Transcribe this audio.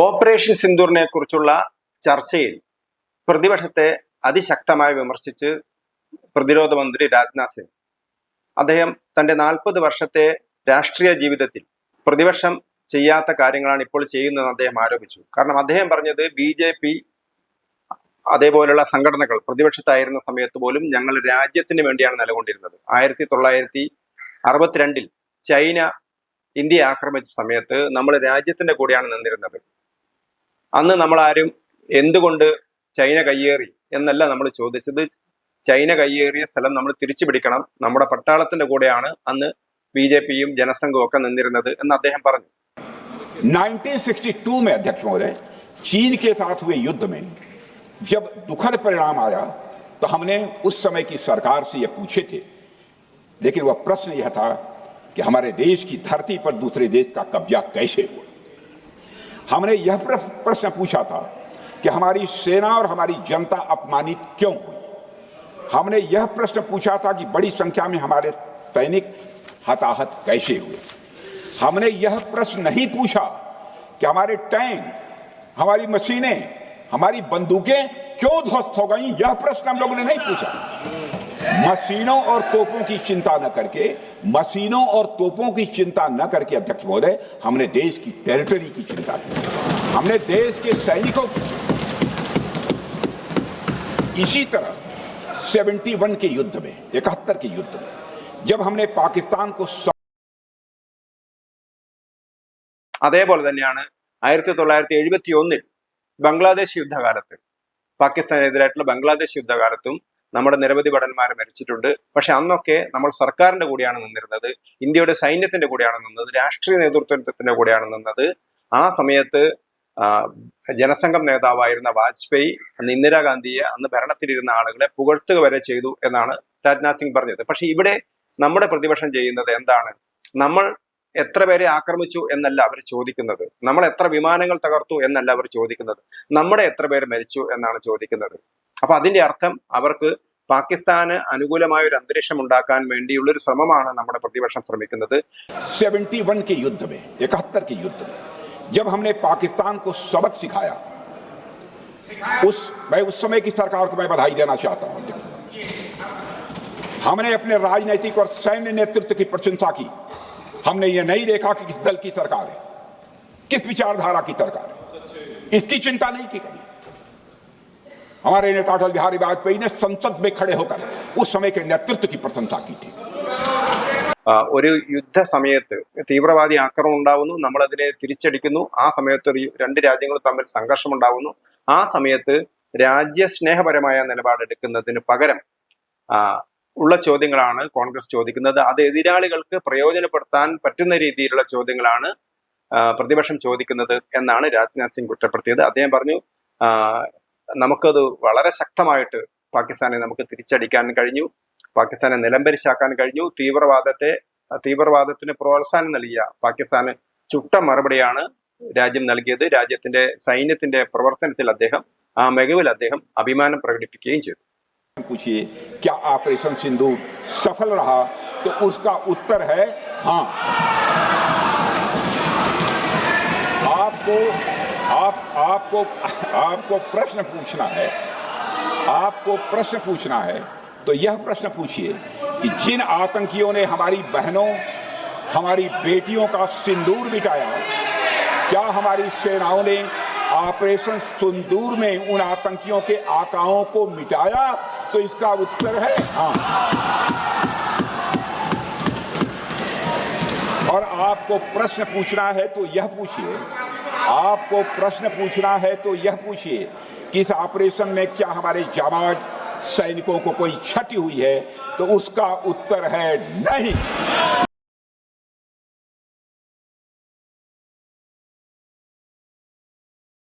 Operation സിന്ദൂറിനെ കുറിച്ചുള്ള ചർച്ചയിൽ പ്രതിപക്ഷത്തെ അതിശക്തമായി വിമർശിച്ച് പ്രതിരോധ മന്ത്രി രാജ്നാഥ് സിംഗ്. അദ്ദേഹം തന്റെ നാൽപ്പത് വർഷത്തെ രാഷ്ട്രീയ ജീവിതത്തിൽ പ്രതിപക്ഷം ചെയ്യാത്ത കാര്യങ്ങളാണ് ഇപ്പോൾ ചെയ്യുന്നതെന്ന് അദ്ദേഹം ആരോപിച്ചു. കാരണം അദ്ദേഹം പറഞ്ഞത് ബി ജെ പി അതേപോലെയുള്ള സംഘടനകൾ പ്രതിപക്ഷത്തായിരുന്ന സമയത്ത് പോലും ഞങ്ങൾ രാജ്യത്തിന് വേണ്ടിയാണ് നിലകൊണ്ടിരുന്നത്. ആയിരത്തി തൊള്ളായിരത്തി അറുപത്തിരണ്ടിൽ ചൈന ഇന്ത്യയെ ആക്രമിച്ച സമയത്ത് നമ്മൾ രാജ്യത്തിന്റെ കൂടെയാണ് നിന്നിരുന്നത്. അന്ന് നമ്മൾ ആരും എന്തുകൊണ്ട് ചൈന കയ്യേറി എന്നല്ല നമ്മൾ ചോദിച്ചത് ചൈന കയ്യേറിയ സ്ഥലം നമ്മൾ തിരിച്ചു പിടിക്കണം നമ്മുടെ പട്ടാളത്തിന്റെ കൂടെയാണ് അന്ന് ബി ജെ പിയും ജനസംഘവും ഒക്കെ നിന്നിരുന്നത് എന്ന് അദ്ദേഹം പറഞ്ഞു 1962 में अध्यक्ष महोदय चीन के साथ हुए युद्ध में जब दुखद परिणाम आया तो हमने उस समय की सरकार से यह पूछे थे लेकिन वह प्रश्न यह था कि हमारे देश की धरती पर दूसरे देश का कब्जा कैसे हुआ हमने यह प्रश्न पूछा था कि हमारी सेना और हमारी जनता अपमानित क्यों हुई? हमने यह प्रश्न पूछा था कि बड़ी संख्या में हमारे सैनिक हताहत कैसे हुए? हमने यह प्रश्न नहीं पूछा कि हमारे टैंक, हमारी मशीनें, हमारी बंदूकें क्यों ध्वस्त हो गई? यह प्रश्न हम लोगों ने नहीं पूछा। मशीनों और तोपों की चिंता न करके मशीनों और तोपों की चिंता न करके अध्यक्ष महोदय हमने देश की टेरिटरी की चिंता की हमने देश के सैनिकों की इसी तरह 71 के युद्ध में इकहत्तर के युद्ध में जब हमने पाकिस्तान को അതേപോലെ തന്നെയാണ് ആയിരത്തി തൊള്ളായിരത്തി എഴുപത്തി ഒന്നിൽ ബംഗ്ലാദേശ് യുദ്ധകാലത്ത് പാകിസ്ഥാനെതിരായിട്ടുള്ള ബംഗ്ലാദേശ് യുദ്ധകാലത്തും നമ്മുടെ നിരവധി ഭടന്മാർ മരിച്ചിട്ടുണ്ട്. പക്ഷെ അന്നൊക്കെ നമ്മൾ സർക്കാരിന്റെ കൂടെയാണ് നിന്നിരുന്നത്. ഇന്ത്യയുടെ സൈന്യത്തിന്റെ കൂടെയാണ് നിന്നത്. രാഷ്ട്രീയ നേതൃത്വത്തിന്റെ കൂടെയാണ് നിന്നത്. ആ സമയത്ത് ജനസംഘം നേതാവായിരുന്ന വാജ്പേയി അന്ന് ഇന്ദിരാഗാന്ധിയെ അന്ന് ഭരണത്തിലിരുന്ന ആളുകളെ പുകഴ്ത്തുക വരെ ചെയ്തു എന്നാണ് രാജ്നാഥ് സിംഗ് പറഞ്ഞത്. പക്ഷെ ഇവിടെ നമ്മുടെ പ്രതിപക്ഷം ചെയ്യുന്നത് എന്താണ്? നമ്മൾ എത്ര പേരെ ആക്രമിച്ചു എന്നല്ല അവർ ചോദിക്കുന്നത്. നമ്മൾ എത്ര വിമാനങ്ങൾ തകർത്തു എന്നല്ല അവർ ചോദിക്കുന്നത്. നമ്മുടെ എത്ര പേര് മരിച്ചു എന്നാണ് ചോദിക്കുന്നത്. അപ്പൊ അതിന്റെ അർത്ഥം അവർക്ക് പാകിസ്ഥാന് അനുകൂലമായ ഒരു അന്തരീക്ഷം ഉണ്ടാക്കാൻ വേണ്ടിയുള്ള ഒരു ശ്രമമാണ് നമ്മുടെ പ്രതിപക്ഷം ശ്രമിക്കുന്നത് 71 के युद्ध में इकहत्तर के युद्ध में जब हमने पाकिस्तान को सबक सिखाया उस मैं उस समय की सरकार को मैं बधाई देना चाहता हूं हमने अपने राजनीतिक और सैन्य नेतृत्व की प्रशंसा की हमने ये नहीं देखा कि किस दल की सरकार है किस विचारधारा की सरकार है इसकी चिंता नहीं की कभी हमारे नेता अटल बिहारी वाजपेयी ने संसद में खड़े होकर उस समय के नेतृत्व की प्रशंसा की थी ആ, ഒരു യുദ്ധ സമയത്ത് തീവ്രവാദി ആക്രമണം ഉണ്ടാവുന്നു നമ്മൾ അതിനെ തിരിച്ചടിക്കുന്നു ആ സമയത്ത് ഒരു രണ്ട് രാജ്യങ്ങൾ തമ്മിൽ സംഘർഷം ഉണ്ടാവുന്നു ആ സമയത്ത് രാജ്യസ്നേഹപരമായ നിലപാടെടുക്കുന്നതിന് പകരം ആ, ഉള്ള ചോദ്യങ്ങളാണ് കോൺഗ്രസ് ചോദിക്കുന്നത് അത് എതിരാളികൾക്ക് പ്രയോജനപ്പെടുത്താൻ പറ്റുന്ന രീതിയിലുള്ള ചോദ്യങ്ങളാണ് ആ, പ്രതിപക്ഷം ചോദിക്കുന്നത് എന്നാണ് രാജ്നാഥ് സിംഗ് കുറ്റപ്പെടുത്തിയത് അദ്ദേഹം പറഞ്ഞു ആ, നമുക്കത് വളരെ ശക്തമായിട്ട് പാകിസ്ഥാനെ നമുക്ക് തിരിച്ചടിക്കാൻ കഴിഞ്ഞു പാകിസ്ഥാനെ നിലംപരിശാക്കാൻ കഴിഞ്ഞു തീവ്രവാദത്തെ തീവ്രവാദത്തിന് പ്രോത്സാഹനം നൽകിയ പാകിസ്ഥാന് ചുട്ട മറുപടിയാണ് രാജ്യം നൽകിയത് രാജ്യത്തിന്റെ സൈന്യത്തിന്റെ പ്രവർത്തനത്തിൽ അദ്ദേഹം ആ മികവിൽ അദ്ദേഹം അഭിമാനം പ്രകടിപ്പിക്കുകയും ചെയ്തു पूछिए क्या ऑपरेशन सिंदूर सफल रहा तो उसका उत्तर है हाँ आपको आप, आपको आपको प्रश्न पूछना है। आपको प्रश्न पूछना है तो यह प्रश्न पूछिए कि जिन आतंकियों ने हमारी बहनों, हमारी बेटियों का सिंदूर मिटाया, क्या हमारी सेनाओं ने ऑपरेशन सिंदूर में उन आतंकियों के आकाओं को मिटाया? तो इसका उत्तर है हाँ। और आपको प्रश्न पूछना है तो यह पूछिए आपको प्रश्न पूछना है तो यह पूछिए कि इस ऑपरेशन में क्या हमारे जाबाज सैनिकों को कोई क्षति हुई है? तो उसका उत्तर है नहीं।